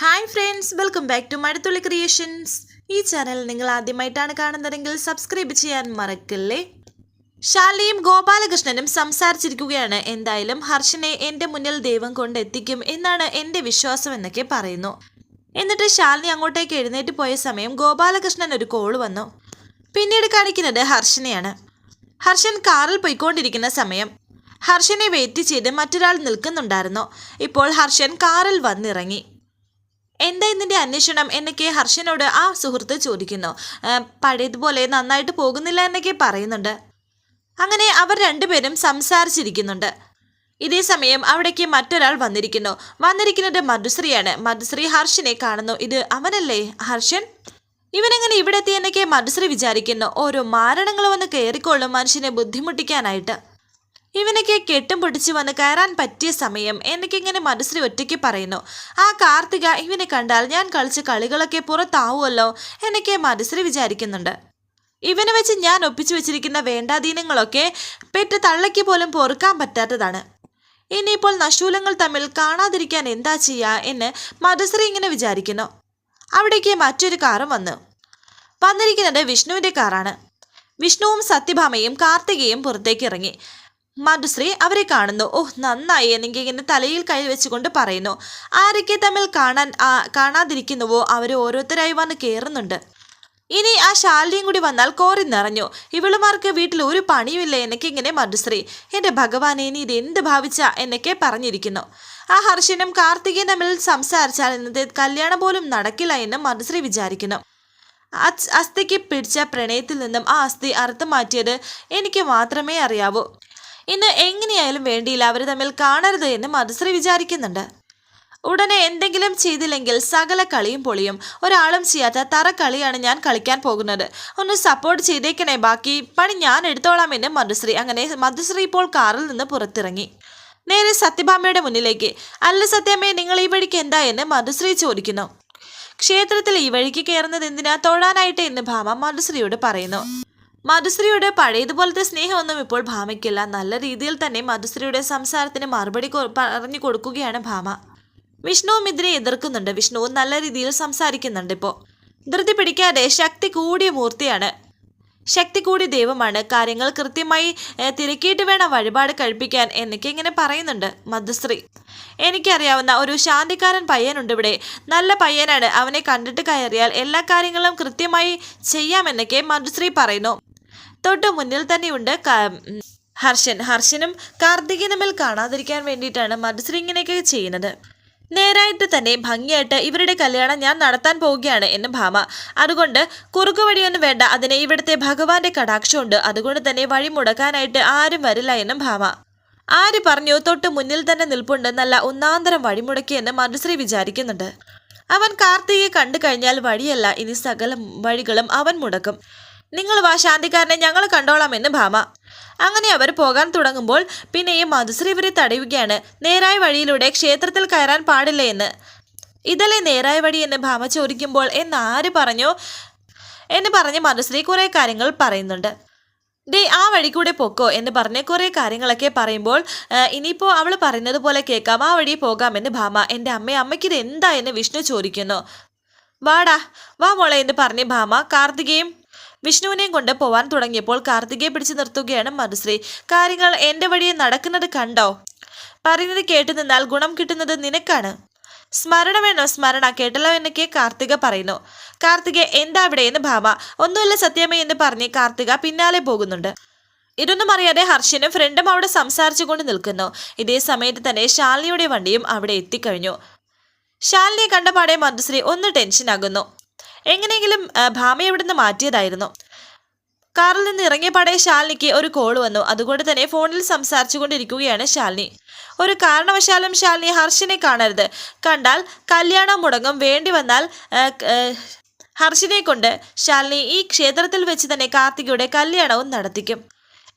Hi friends welcome back to Mazhathulli creations ഈ channel നിങ്ങൾ ആദ്യമായിട്ടാണ് കാണുന്നതെങ്കിൽ സബ്സ്ക്രൈബ് ചെയ്യാൻ മറക്കല്ലേ? ശാലിയും ഗോപാലകൃഷ്ണനും സംസാരിച്ചിരിക്കുകയാണ്. എന്തായാലും ഹർഷനെ എന്റെ മുന്നിൽ ദൈവം കൊണ്ടെത്തിക്കും എന്നാണ് എന്റെ വിശ്വാസം എന്നൊക്കെ പറയുന്നു. എന്നിട്ട് ശാലിനി അങ്ങോട്ടേക്ക് എഴുന്നേറ്റ് പോയ സമയം ഗോപാലകൃഷ്ണൻ ഒരു കോൾ വന്നു. പിന്നീട് കാണിക്കുന്നത് ഹർഷനെയാണ്. ഹർഷൻ കാറിൽ പോയിക്കൊണ്ടിരിക്കുന്ന സമയം. ഹർഷനെ വെയിറ്റ് ചെയ്ത് മറ്റൊരാൾ നിൽക്കുന്നുണ്ടായിരുന്നു. ഇപ്പോൾ ഹർഷൻ കാറിൽ വന്നിറങ്ങി. എന്താ ഇതിന്റെ അന്വേഷണം എന്നൊക്കെ ഹർഷനോട് ആ സുഹൃത്ത് ചോദിക്കുന്നു. "ആ, പഴയതുപോലെ നന്നായിട്ട് പോകുന്നില്ല എന്നൊക്കെ പറയുന്നുണ്ട്. അങ്ങനെ അവർ രണ്ടുപേരും സംസാരിച്ചിരിക്കുന്നുണ്ട്. ഇതേ സമയം അവിടേക്ക് മറ്റൊരാൾ വന്നിരിക്കുന്നു. വന്നിരിക്കുന്നത് മധുശ്രീയാണ്. മധുശ്രീ ഹർഷനെ കാണുന്നു. ഇത് അവനല്ലേ? ഹർഷൻ? ഇവനെങ്ങനെ ഇവിടെ എത്തിയെന്നൊക്കെ മധുശ്രീ വിചാരിക്കുന്നു. ഓരോ മാരണങ്ങൾ വന്ന് കയറിക്കൊള്ളും മനുഷ്യനെ ബുദ്ധിമുട്ടിക്കാനായിട്ട്. ഇവനൊക്കെ കെട്ടും പിടിച്ച് വന്ന് കയറാൻ പറ്റിയ സമയം എനിക്കിങ്ങനെ മനസ്സിൽ ഒറ്റയ്ക്ക് പറയുന്നു. ആ കാർത്തിക ഇവനെ കണ്ടാൽ ഞാൻ കളിച്ച കളികളൊക്കെ പുറത്താവുമല്ലോ എന്നൊക്കെ മനസ്സിൽ വിചാരിക്കുന്നുണ്ട്. ഇവനെ വെച്ച് ഞാൻ ഒപ്പിച്ചു വെച്ചിരിക്കുന്ന വേണ്ടാധീനങ്ങളൊക്കെ പെറ്റ് തള്ളയ്ക്ക് പോലും പൊറുക്കാൻ പറ്റാത്തതാണ്. ഇനിയിപ്പോൾ നശൂലങ്ങൾ തമ്മിൽ കാണാതിരിക്കാൻ എന്താ ചെയ്യുക എന്ന് മധുശ്രീ ഇങ്ങനെ വിചാരിക്കുന്നു. അവിടേക്ക് മറ്റൊരു കാറും വന്നു. വന്നിരിക്കുന്നത് വിഷ്ണുവിന്റെ കാറാണ്. വിഷ്ണുവും സത്യഭാമയും കാർത്തികയും പുറത്തേക്ക് ഇറങ്ങി. മധുശ്രീ അവരെ കാണുന്നു. ഓ നന്നായി. എനിക്ക് ഇങ്ങനെ തലയിൽ കൈ വെച്ചുകൊണ്ട് പറയുന്നു. ആരൊക്കെ തമ്മിൽ കാണാൻ കാണാതിരിക്കുന്നുവോ? അവർ ഓരോരുത്തരായി വന്ന് കയറുന്നുണ്ട് ഇനി ആ ശാലിനിയും കൂടി വന്നാൽ കോറി നിറഞ്ഞു. ഇവളുമാർക്ക് വീട്ടിൽ ഒരു പണിയുമില്ല? എന്നൊക്കെ ഇങ്ങനെ മധുശ്രീ. എന്റെ ഭഗവാനെ ഇനി ഇത് എന്ത് ഭാവിച്ച? എന്നൊക്കെ പറഞ്ഞിരിക്കുന്നു. ആ ഹർഷനും കാർത്തികയും തമ്മിൽ സംസാരിച്ചാൽ ഇന്നത്തെ കല്യാണം പോലും നടക്കില്ല എന്ന് മധുശ്രീ വിചാരിക്കുന്നു. അസ്- അസ്ഥിക്ക് പിടിച്ച പ്രണയത്തിൽ നിന്നും ആ അസ്ഥി അറുത്തു മാറ്റിയത് എനിക്ക് മാത്രമേ അറിയാവൂ. ഇന്ന് എങ്ങനെയായാലും വേണ്ടിയില്ല. അവർ തമ്മിൽ കാണരുത് എന്ന് മധുശ്രീ വിചാരിക്കുന്നുണ്ട്. ഉടനെ എന്തെങ്കിലും ചെയ്തില്ലെങ്കിൽ സകല കളിയും പൊളിയും. ഒരാളും ചെയ്യാത്ത തറ കളിയാണ് ഞാൻ കളിക്കാൻ പോകുന്നത്. ഒന്ന് സപ്പോർട്ട് ചെയ്തേക്കണേ ബാക്കി പണി ഞാൻ എടുത്തോളാം എന്ന് മധുശ്രീ. അങ്ങനെ മധുശ്രീ ഇപ്പോൾ കാറിൽ നിന്ന് പുറത്തിറങ്ങി. നേരെ സത്യഭാമയുടെ മുന്നിലേക്ക്. അല്ല സത്യാമ്മയെ നിങ്ങൾ ഈ വഴിക്ക് എന്താ എന്ന് മധുശ്രീ ചോദിക്കുന്നു. ക്ഷേത്രത്തിൽ ഈ വഴിക്ക് കയറുന്നത് എന്തിനാ? തൊഴാനായിട്ട് എന്ന് ഭാമ മധുശ്രീയോട് പറയുന്നു. മധുശ്രീയോട് പഴയതുപോലത്തെ സ്നേഹമൊന്നും ഇപ്പോൾ ഭാമയ്ക്കില്ല. നല്ല രീതിയിൽ തന്നെ മധുശ്രീയുടെ സംസാരത്തിന് മറുപടി പറഞ്ഞു കൊടുക്കുകയാണ് ഭാമ. വിഷ്ണുവും ഇതിനെ എതിർക്കുന്നുണ്ട്. വിഷ്ണുവും നല്ല രീതിയിൽ സംസാരിക്കുന്നുണ്ട് ഇപ്പോൾ ധൃതി പിടിക്കാതെ ശക്തി കൂടിയ മൂർത്തിയാണ്. ശക്തി കൂടി ദൈവമാണ്. കാര്യങ്ങൾ കൃത്യമായി തിരക്കിയിട്ട് വേണം വഴിപാട് കഴിപ്പിക്കാൻ എന്നൊക്കെ ഇങ്ങനെ പറയുന്നുണ്ട് മധുശ്രീ. എനിക്കറിയാവുന്ന ഒരു ശാന്തിക്കാരൻ പയ്യനുണ്ട് ഇവിടെ. നല്ല പയ്യനാണ്. അവനെ കണ്ടിട്ട് കയറിയാൽ എല്ലാ കാര്യങ്ങളും കൃത്യമായി ചെയ്യാമെന്നൊക്കെ മധുശ്രീ പറയുന്നു. തൊട്ട് മുന്നിൽ തന്നെയുണ്ട് ഹർഷൻ. ഹർഷനും കാർത്തികനും തമ്മിൽ കാണാതിരിക്കാൻ വേണ്ടിയിട്ടാണ് മധുശ്രീ ഇങ്ങനെയൊക്കെ ചെയ്യുന്നത്. നേരായിട്ട് തന്നെ ഭംഗിയായിട്ട് ഇവരുടെ കല്യാണം ഞാൻ നടത്താൻ പോവുകയാണ് എന്ന് ഭാമ. അതുകൊണ്ട് കുറുക്കു വഴിയൊന്നും വേണ്ട അതിന് ഇവിടുത്തെ ഭഗവാന്റെ കടാക്ഷമുണ്ട്. അതുകൊണ്ട് തന്നെ വഴി മുടക്കാനായിട്ട് ആരും വരില്ല എന്നും ഭാമ. ആര് പറഞ്ഞു തൊട്ട് മുന്നിൽ തന്നെ നിൽപ്പുണ്ട് നല്ല ഒന്നാന്തരം വഴിമുടക്കിയെന്ന് മധുശ്രീ വിചാരിക്കുന്നുണ്ട്. അവൻ കാർത്തികയെ കണ്ടു കഴിഞ്ഞാൽ വഴിയല്ല ഇനി സകല വഴികളും അവൻ മുടക്കും. നിങ്ങൾ വാ ശാന്തിക്കാരനെ ഞങ്ങൾ കണ്ടോളാം എന്ന് ഭാമ. അങ്ങനെ അവർ പോകാൻ തുടങ്ങുമ്പോൾ പിന്നെയും മധുശ്രീ ഇവരെ തടയുകയാണ്. നേരായ വഴിയിലൂടെ ക്ഷേത്രത്തിൽ കയറാൻ പാടില്ല എന്ന്. ഇതല്ലേ നേരായ വഴി എന്ന് ഭാമ ചോദിക്കുമ്പോൾ എന്ന് ആര് പറഞ്ഞു? എന്ന് പറഞ്ഞ് മധുശ്രീ കുറേ കാര്യങ്ങൾ പറയുന്നുണ്ട്. ദേ ആ വഴി കൂടെ പൊക്കോ എന്ന് പറഞ്ഞ് കുറേ കാര്യങ്ങളൊക്കെ പറയുമ്പോൾ ഇനിയിപ്പോൾ അവൾ പറയുന്നത് പോലെ കേൾക്കാം. ആ വഴി പോകാമെന്ന് ഭാമ എന്റെ അമ്മ അമ്മയ്ക്ക് ഇത് എന്താ എന്ന് വിഷ്ണു ചോദിക്കുന്നു. വാടാ വാ മോളെ എന്ന് പറഞ്ഞ് ഭാമ കാർത്തികയും വിഷ്ണുവിനെയും കൊണ്ട് പോവാൻ തുടങ്ങിയപ്പോൾ കാർത്തികയെ പിടിച്ചു നിർത്തുകയാണ് മനുശ്രീ കാര്യങ്ങൾ എന്റെ വഴിയെ നടക്കുന്നത് കണ്ടോ? പറയുന്നത് കേട്ടു നിന്നാൽ ഗുണം കിട്ടുന്നത് നിനക്കാണ്. സ്മരണ വേണോ? സ്മരണ. കേട്ടല്ലോ എന്നൊക്കെ കാർത്തിക പറയുന്നു. കാർത്തിക എന്താ ഇവിടെ എന്ന് ഭാമ. ഒന്നുമില്ല സത്യമേ എന്ന് പറഞ്ഞ് കാർത്തിക പിന്നാലെ പോകുന്നുണ്ട്. ഇതൊന്നും അറിയാതെ ഹർഷനും ഫ്രണ്ടും അവിടെ സംസാരിച്ചുകൊണ്ട് നിൽക്കുന്നു. ഇതേ സമയത്ത് തന്നെ ശാലിനിയുടെ വണ്ടിയും അവിടെ എത്തിക്കഴിഞ്ഞു. ശാലിനിയെ കണ്ടപാടെ മധുശ്രീ ഒന്ന് ടെൻഷനാകുന്നു എങ്ങനെയെങ്കിലും ഭാമയെ ഇവിടുന്ന് മാറ്റിയതായിരുന്നു. കാറിൽ നിന്ന് ഇറങ്ങിയ പാടെ ശാലിനിക്ക് ഒരു കോൾ വന്നു. അതുകൊണ്ട് തന്നെ ഫോണിൽ സംസാരിച്ചുകൊണ്ടിരിക്കുകയാണ് ശാലിനി. ഒരു കാരണവശാലും ശാലിനി ഹർഷിനെ കാണരുത്. കണ്ടാൽ കല്യാണം മുടങ്ങും. വേണ്ടി വന്നാൽ ഹർഷിനെ കൊണ്ട് ശാലിനി ഈ ക്ഷേത്രത്തിൽ വെച്ച് തന്നെ കാർത്തികയുടെ കല്യാണവും നടത്തിക്കും.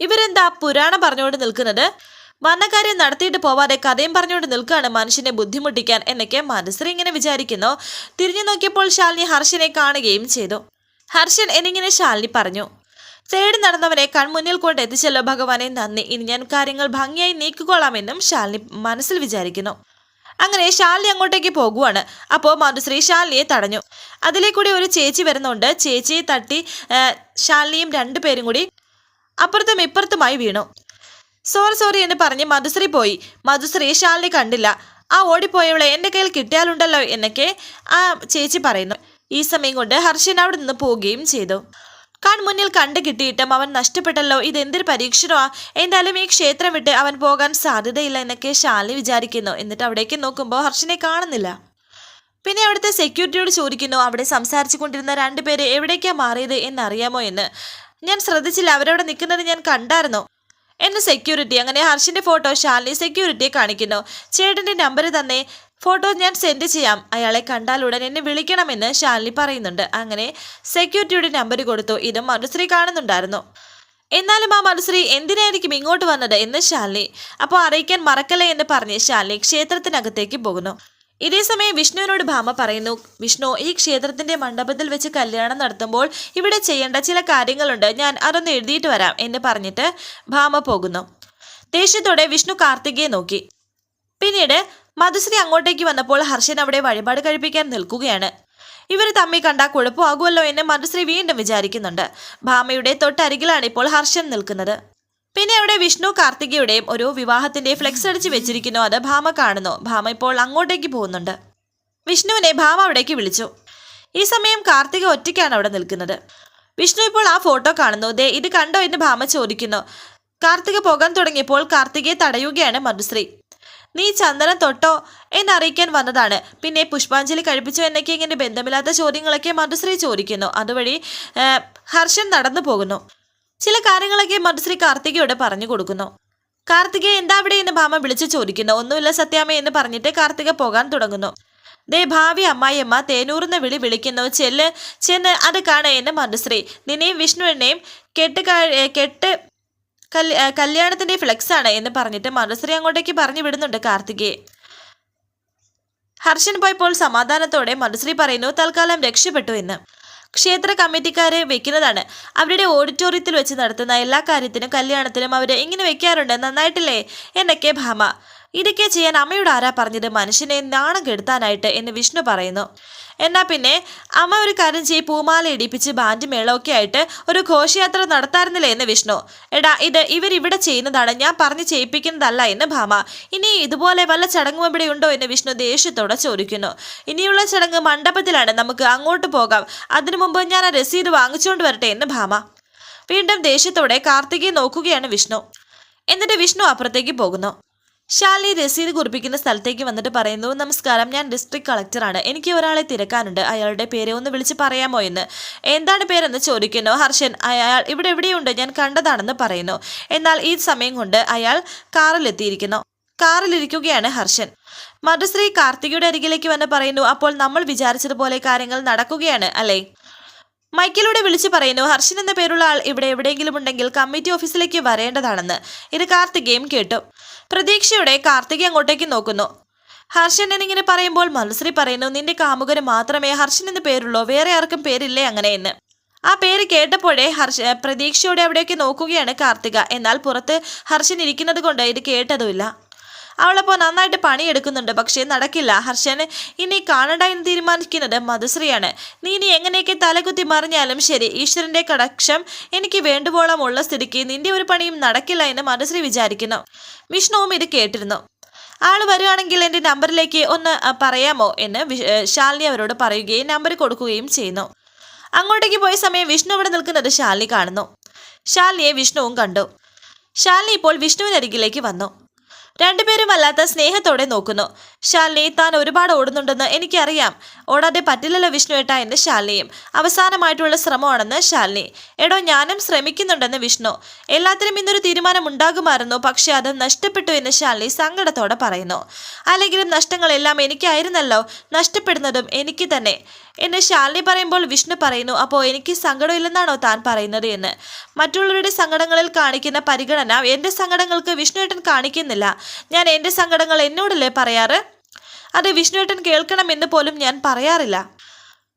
ഇവരെന്താ പുരാണം പറഞ്ഞുകൊണ്ട് നിൽക്കുന്നത്? വന്ന കാര്യം നടത്തിയിട്ട് പോവാതെ കഥയും പറഞ്ഞുകൊണ്ട് നിൽക്കുകയാണ് മനുഷ്യനെ ബുദ്ധിമുട്ടിക്കാൻ എന്നൊക്കെ മനസ്സിൽ ഇങ്ങനെ വിചാരിക്കുന്നു. തിരിഞ്ഞു നോക്കിയപ്പോൾ ശാലിനി ഹർഷനെ കാണുകയും ചെയ്തു. ഹർഷൻ എന്നിങ്ങനെ ശാലിനി പറഞ്ഞു തേടി നടന്നവനെ കൺമുന്നിൽ കൊണ്ട് എത്തിച്ചല്ലോ ഭഗവാനെ നന്ദി. ഇനി ഞാൻ കാര്യങ്ങൾ ഭംഗിയായി നീക്കിക്കൊള്ളാമെന്നും ശാലിനി മനസ്സിൽ വിചാരിക്കുന്നു. അങ്ങനെ ശാലിനി അങ്ങോട്ടേക്ക് പോകുവാണ്. അപ്പോൾ മധുശ്രീ ശാലിനിയെ തടഞ്ഞു. അതിലേ കൂടി ഒരു ചേച്ചി വരുന്നുണ്ട്. ചേച്ചിയെ തട്ടി ശാലിനിയും രണ്ടുപേരും കൂടി അപ്പുറത്തും ഇപ്പുറത്തുമായി വീണു. സോറി സോറി എന്ന് പറഞ്ഞ് മധുശ്രീ പോയി. മധുശ്രീ ശാലിനി കണ്ടില്ല. ആ ഓടിപ്പോയവളെ എന്റെ കയ്യിൽ കിട്ടിയാലുണ്ടല്ലോ എന്നൊക്കെ ആ ചേച്ചി പറയുന്നു. ഈ സമയം കൊണ്ട് ഹർഷൻ അവിടെ നിന്ന് പോവുകയും ചെയ്തു. കൺമുന്നിൽ കണ്ടു കിട്ടിയിട്ടും അവൻ നഷ്ടപ്പെട്ടല്ലോ. ഇത് എന്തൊരു പരീക്ഷണമാ. എന്തായാലും ഈ ക്ഷേത്രം വിട്ട് അവൻ പോകാൻ സാധ്യതയില്ല എന്നൊക്കെ ശാലിനി വിചാരിക്കുന്നു. എന്നിട്ട് അവിടേക്ക് നോക്കുമ്പോൾ ഹർഷനെ കാണുന്നില്ല. പിന്നെ അവിടുത്തെ സെക്യൂരിറ്റിയോട് ചോദിക്കുന്നു അവിടെ സംസാരിച്ചു കൊണ്ടിരുന്ന രണ്ടുപേര് എവിടേക്കാ മാറിയത് എന്നറിയാമോ എന്ന്? ഞാൻ ശ്രദ്ധിച്ചില്ല. അവരവിടെ നിൽക്കുന്നത് ഞാൻ കണ്ടായിരുന്നു. എന്ന് സെക്യൂരിറ്റി അങ്ങനെ ഹർഷിന്റെ ഫോട്ടോ ശാലിനി സെക്യൂരിറ്റിയെ കാണിക്കുന്നു. ചേട്ടന്റെ നമ്പർ തന്നെ ഫോട്ടോ ഞാൻ സെൻഡ് ചെയ്യാം. അയാളെ കണ്ടാൽ ഉടൻ എന്നെ വിളിക്കണമെന്ന് ശാലിനി പറയുന്നുണ്ട്. അങ്ങനെ സെക്യൂരിറ്റിയുടെ നമ്പർ കൊടുത്തു. ഇതും മനുശ്രീ കാണുന്നുണ്ടായിരുന്നു. എന്നാലും ആ മനുശ്രീ എന്തിനായിരിക്കും ഇങ്ങോട്ട് വന്നത് എന്ന് ശാലിനി. അപ്പോൾ അറിയിക്കാൻ മറക്കല്ലേ എന്ന് പറഞ്ഞ് ശാലിനി ക്ഷേത്രത്തിനകത്തേക്ക് പോകുന്നു. ഇതേ സമയം വിഷ്ണുവിനോട് ഭാമ പറയുന്നു വിഷ്ണു ഈ ക്ഷേത്രത്തിന്റെ മണ്ഡപത്തിൽ വെച്ച് കല്യാണം നടത്തുമ്പോൾ ഇവിടെ ചെയ്യേണ്ട ചില കാര്യങ്ങളുണ്ട്. ഞാൻ അതൊന്ന് എഴുതിയിട്ട് വരാം എന്ന് പറഞ്ഞിട്ട് ഭാമ പോകുന്നു. ദേഷ്യത്തോടെ വിഷ്ണു കാർത്തികയെ നോക്കി. പിന്നീട് മധുശ്രീ അങ്ങോട്ടേക്ക് വന്നപ്പോൾ ഹർഷൻ അവിടെ വഴിപാട് കഴിപ്പിക്കാൻ നിൽക്കുകയാണ്. ഇവർ തമ്മിൽ കണ്ടാൽ കുഴപ്പമാകുമല്ലോ എന്ന് മധുശ്രീ വീണ്ടും വിചാരിക്കുന്നുണ്ട്. ഭാമയുടെ തൊട്ടരികിലാണ് ഇപ്പോൾ ഹർഷൻ നിൽക്കുന്നത്. പിന്നെ അവിടെ വിഷ്ണു കാർത്തികയുടെയും ഒരു വിവാഹത്തിന്റെ ഫ്ലെക്സ് അടിച്ച് വെച്ചിരിക്കുന്നു. അത് ഭാമ കാണുന്നു. ഭാമ ഇപ്പോൾ അങ്ങോട്ടേക്ക് പോകുന്നുണ്ട്. വിഷ്ണുവിനെ ഭാമ അവിടേക്ക് വിളിച്ചു. ഈ സമയം കാർത്തിക ഒറ്റയ്ക്കാണ് അവിടെ നിൽക്കുന്നത്. വിഷ്ണു ഇപ്പോൾ ആ ഫോട്ടോ കാണുന്നു. ദേ ഇത് കണ്ടോ എന്ന് ഭാമ ചോദിക്കുന്നു. കാർത്തിക പോകാൻ തുടങ്ങിയപ്പോൾ കാർത്തികയെ തടയുകയാണ് മധുശ്രീ. നീ ചന്ദനം തൊട്ടോ? എന്നറിയിക്കാൻ വന്നതാണ്. പിന്നെ പുഷ്പാഞ്ജലി കഴിപ്പിച്ചോ എന്നൊക്കെ ഇങ്ങനെ ബന്ധമില്ലാത്ത ചോദ്യങ്ങളൊക്കെ മധുശ്രീ ചോദിക്കുന്നു. അതുവഴി ഹർഷൻ നടന്നു പോകുന്നു. ചില കാര്യങ്ങളൊക്കെ മധുശ്രീ കാർത്തികയോട് പറഞ്ഞു കൊടുക്കുന്നു. കാർത്തിക എന്താ അവിടെ എന്ന് ഭാമ വിളിച്ചു ചോദിക്കുന്നു. ഒന്നുമില്ല സത്യാമ്മ എന്ന് പറഞ്ഞിട്ട് കാർത്തിക പോകാൻ തുടങ്ങുന്നു. ദേ ഭാവി അമ്മായിയമ്മ തേനൂർന്ന് വിളി വിളിക്കുന്നു. ചെല്ല് ചെന്ന് അത് കാണ എന്ന് മധുശ്രീ നിന്നെയും വിഷ്ണുവിനെയും കെട്ട് കെട്ട് കല്യ- കല്യാണത്തിന്റെ ഫ്ലെക്സ് ആണ് എന്ന് പറഞ്ഞിട്ട് മധുശ്രീ അങ്ങോട്ടേക്ക് പറഞ്ഞു വിടുന്നുണ്ട് കാർത്തികയെ ഹർഷൻ പോയപ്പോൾ സമാധാനത്തോടെ മധുശ്രീ പറയുന്നു തൽക്കാലം രക്ഷപ്പെട്ടു എന്ന്. ക്ഷേത്ര കമ്മിറ്റിക്കാരെ വെക്കുന്നതാണ്. അവരുടെ ഓഡിറ്റോറിയത്തിൽ വെച്ച് നടത്തുന്ന എല്ലാ കാര്യത്തിനും കല്യാണത്തിനും അവരെ ഇങ്ങനെ വെക്കാറുണ്ട്? നന്നായിട്ടില്ലേ? എന്നൊക്കെ ഭാമ. ഇതൊക്കെ ചെയ്യാൻ അമ്മയോട് ആരാ പറഞ്ഞത്? മനുഷ്യനെ നാണം കെടുത്താനായിട്ട് എന്ന് വിഷ്ണു പറയുന്നു. എന്നാൽ പിന്നെ അമ്മ ഒരു കാര്യം ചെയ്യ് പൂമാല ഇടിപ്പിച്ച് ബാൻഡ് മേളമൊക്കെ ആയിട്ട് ഒരു ഘോഷയാത്ര നടത്താറുന്നില്ലേ എന്ന് വിഷ്ണു. എടാ ഇത് ഇവരിവിടെ ചെയ്യുന്നതാണ് ഞാൻ പറഞ്ഞ് ചെയ്യിപ്പിക്കുന്നതല്ല എന്ന് ഭാമ. ഇനി ഇതുപോലെ വല്ല ചടങ്ങും ഇവിടെ ഉണ്ടോ എന്ന് വിഷ്ണു ദേഷ്യത്തോടെ ചോദിക്കുന്നു. ഇനിയുള്ള ചടങ്ങ് മണ്ഡപത്തിലാണ് നമുക്ക് അങ്ങോട്ട് പോകാം. അതിനു മുമ്പ് ഞാൻ ആ രസീത് വാങ്ങിച്ചുകൊണ്ട് വരട്ടെ എന്ന് ഭാമ. വീണ്ടും ദേഷ്യത്തോടെ കാർത്തികയെ നോക്കുകയാണ് വിഷ്ണു. എന്നിട്ട് വിഷ്ണു അപ്പുറത്തേക്ക് പോകുന്നു. ശാലിനി രസീത് കുറിപ്പിക്കുന്ന സ്ഥലത്തേക്ക് വന്നിട്ട് പറയുന്നു നമസ്കാരം ഞാൻ ഡിസ്ട്രിക്ട് കളക്ടറാണ് എനിക്ക് ഒരാളെ തിരക്കാനുണ്ട്. അയാളുടെ പേര് ഒന്ന് വിളിച്ച് പറയാമോ എന്ന്. എന്താണ് പേരെന്ന് ചോദിക്കുന്നു ഹർഷൻ. അയാൾ ഇവിടെ എവിടെയുണ്ട്? ഞാൻ കണ്ടതാണെന്ന് പറയുന്നു. എന്നാൽ ഈ സമയം കൊണ്ട് അയാൾ കാറിലെത്തിയിരിക്കുന്നു. കാറിലിരിക്കുകയാണ് ഹർഷൻ. മധുശ്രീ കാർത്തികയുടെ അരികിലേക്ക് വന്ന് പറയുന്നു അപ്പോൾ നമ്മൾ വിചാരിച്ചതുപോലെ കാര്യങ്ങൾ നടക്കുകയാണ് അല്ലേ? മൈക്കിലൂടെ വിളിച്ചു പറയുന്നു ഹർഷൻ എന്ന പേരുള്ള ആൾ ഇവിടെ എവിടെയെങ്കിലും ഉണ്ടെങ്കിൽ കമ്മിറ്റി ഓഫീസിലേക്ക് വരേണ്ടതാണെന്ന്. ഇത് കാർത്തികയും കേട്ടു. പ്രതീക്ഷയോടെ കാർത്തിക് അങ്ങോട്ടേക്ക് നോക്കുന്നു. ഹർഷൻ എന്നിങ്ങനെ പറയുമ്പോൾ മത്സരി പറയുന്നു നിന്റെ കാമുകന് മാത്രമേ ഹർഷൻ എന്ന് പേരുള്ളൂ വേറെ ആർക്കും പേരില്ലേ അങ്ങനെ എന്ന്. ആ പേര് കേട്ടപ്പോഴേ ഹർഷ പ്രതീക്ഷയോടെ അവിടേക്ക് നോക്കുകയാണ് കാർത്തിക. എന്നാൽ പുറത്ത് ഹർഷൻ ഇരിക്കുന്നത് കൊണ്ട് ഇത് കേട്ടതുമില്ല. അവളപ്പോൾ നന്നായിട്ട് പണിയെടുക്കുന്നുണ്ട്. പക്ഷേ നടക്കില്ല. ഹർഷന് ഇനി കാണണ്ട എന്ന് തീരുമാനിക്കുന്നത് മധുശ്രീയാണ്. നീ ഇനി എങ്ങനെയൊക്കെ തലകുത്തി മറിഞ്ഞാലും ശരി ഈശ്വരന്റെ കടക്ഷം എനിക്ക് വേണ്ടുവോളം ഉള്ള സ്ഥിതിക്ക് നിന്റെ ഒരു പണിയും നടക്കില്ല എന്ന് മധുശ്രീ വിചാരിക്കുന്നു. വിഷ്ണുവും ഇത് കേട്ടിരുന്നു. ആൾ വരുവാണെങ്കിൽ എന്റെ നമ്പറിലേക്ക് ഒന്ന് പറയാമോ എന്ന് ശാലിനി അവരോട് പറയുകയും നമ്പർ കൊടുക്കുകയും ചെയ്യുന്നു. അങ്ങോട്ടേക്ക് പോയ സമയം വിഷ്ണു ഇവിടെ നിൽക്കുന്നത് ശാലിനി കാണുന്നു. ശാലിനിയെ വിഷ്ണുവും കണ്ടു. ശാലിനി ഇപ്പോൾ വിഷ്ണുവിനരികിലേക്ക് വന്നു. രണ്ടുപേരും വല്ലാത്ത സ്നേഹത്തോടെ നോക്കുന്നു. ശാലിനി താൻ ഒരുപാട് ഓടുന്നുണ്ടെന്ന് എനിക്കറിയാം. ഓടാതെ പറ്റില്ലല്ലോ വിഷ്ണു ഏട്ടാ എന്ന് ശാലിനിയും. അവസാനമായിട്ടുള്ള ശ്രമമാണെന്ന് ശാലിനി. എടോ ഞാനും ശ്രമിക്കുന്നുണ്ടെന്ന് വിഷ്ണു. എല്ലാത്തിനും ഇന്നൊരു തീരുമാനം ഉണ്ടാകുമായിരുന്നു പക്ഷെ അത് നഷ്ടപ്പെട്ടു എന്ന് ശാലിനി സങ്കടത്തോടെ പറയുന്നു. അല്ലെങ്കിലും നഷ്ടങ്ങളെല്ലാം എനിക്കായിരുന്നല്ലോ. നഷ്ടപ്പെടുന്നതും എനിക്ക് തന്നെ. എന്ന് ശാലിനി പറയുമ്പോൾ വിഷ്ണു പറയുന്നു അപ്പോൾ എനിക്ക് സങ്കടമില്ലെന്നാണോ താൻ പറയുന്നത് എന്ന്. മറ്റുള്ളവരുടെ സങ്കടങ്ങളിൽ കാണിക്കുന്ന പരിഗണന എന്റെ സങ്കടങ്ങൾക്ക് വിഷ്ണുവേട്ടൻ കാണിക്കുന്നില്ല. ഞാൻ എന്റെ സങ്കടങ്ങൾ എന്നോടല്ലേ പറയാറ്? അത് വിഷ്ണുവേട്ടൻ കേൾക്കണമെന്ന് പോലും ഞാൻ പറയാറില്ല.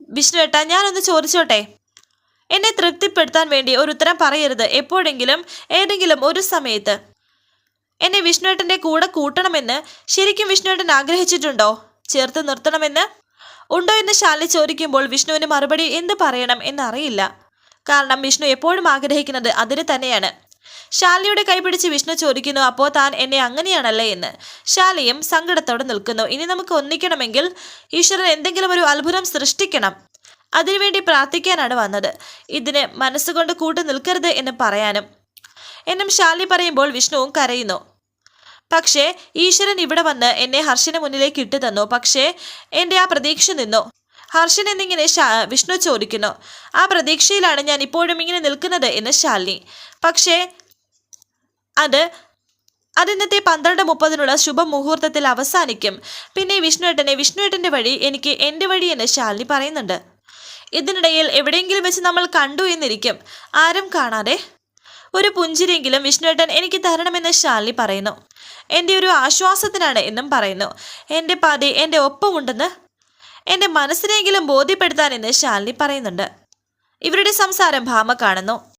വിഷ്ണുവേട്ട ഞാനൊന്ന് ചോദിച്ചോട്ടെ? എന്നെ തൃപ്തിപ്പെടുത്താൻ വേണ്ടി ഒരു ഉത്തരം പറയരുത്. എപ്പോഴെങ്കിലും ഏതെങ്കിലും ഒരു സമയത്ത് എന്നെ വിഷ്ണുവേട്ടന്റെ കൂടെ കൂട്ടണമെന്ന് ശരിക്കും വിഷ്ണുവേട്ടൻ ആഗ്രഹിച്ചിട്ടുണ്ടോ? ചേർത്ത് നിർത്തണമെന്ന് ഉണ്ടോ എന്ന് ശാലി ചോദിക്കുമ്പോൾ വിഷ്ണുവിന് മറുപടി എന്ത് പറയണം എന്നറിയില്ല. കാരണം വിഷ്ണു എപ്പോഴും ആഗ്രഹിക്കുന്നത് അതിന് തന്നെയാണ്. ശാലിനിയുടെ കൈപിടിച്ച് വിഷ്ണു ചോദിക്കുന്നു അപ്പോൾ താൻ എന്നെ അങ്ങനെയാണല്ലേ എന്ന്? ശാലിയും സങ്കടത്തോടെ നിൽക്കുന്നു. ഇനി നമുക്ക് ഒന്നിക്കണമെങ്കിൽ ഈശ്വരൻ എന്തെങ്കിലും ഒരു അത്ഭുതം സൃഷ്ടിക്കണം. അതിനുവേണ്ടി പ്രാർത്ഥിക്കാനാണ് വന്നത്. ഇതിന് മനസ്സുകൊണ്ട് കൂട്ടു നിൽക്കരുത് എന്ന് പറയാനും. എന്നും ശാലി പറയുമ്പോൾ വിഷ്ണുവും കരയുന്നു. പക്ഷേ ഈശ്വരൻ ഇവിടെ വന്ന് എന്നെ ഹർഷന് മുന്നിലേക്ക് ഇട്ടു തന്നു പക്ഷേ എന്റെ ആ പ്രതീക്ഷ നിന്നു. ഹർഷൻ എന്നിങ്ങനെ വിഷ്ണു ചോദിക്കുന്നു. ആ പ്രതീക്ഷയിലാണ് ഞാൻ ഇപ്പോഴും ഇങ്ങനെ നിൽക്കുന്നത് എന്ന് ശാലിനി. പക്ഷേ അത് അത് ഇന്നത്തെ പന്ത്രണ്ട് മുപ്പതിനുള്ള ശുഭമുഹൂർത്തത്തിൽ അവസാനിക്കും. പിന്നെ വിഷ്ണുവേട്ടനെ വിഷ്ണുവേട്ടന്റെ വഴി എനിക്ക് എന്റെ വഴി എന്ന് ശാലിനി പറയുന്നുണ്ട്. ഇതിനിടയിൽ എവിടെയെങ്കിലും വെച്ച് നമ്മൾ കണ്ടു എന്നിരിക്കും. ആരും കാണാതെ. ഒരു പുഞ്ചിരിയെങ്കിലും വിഷ്ണുവേട്ടൻ എനിക്ക് തരണമെന്ന് ശാലിനി പറയുന്നു. എന്റെ ഒരു ആശ്വാസത്തിനാണ് എന്നും പറയുന്നു. എന്റെ പാതി എന്റെ ഒപ്പമുണ്ടെന്ന് എന്റെ മനസ്സിനെങ്കിലും ബോധ്യപ്പെടുത്താനെന്ന് ശാലിനി പറയുന്നുണ്ട്. ഇവരുടെ സംസാരം ഭാമ കാണുന്നു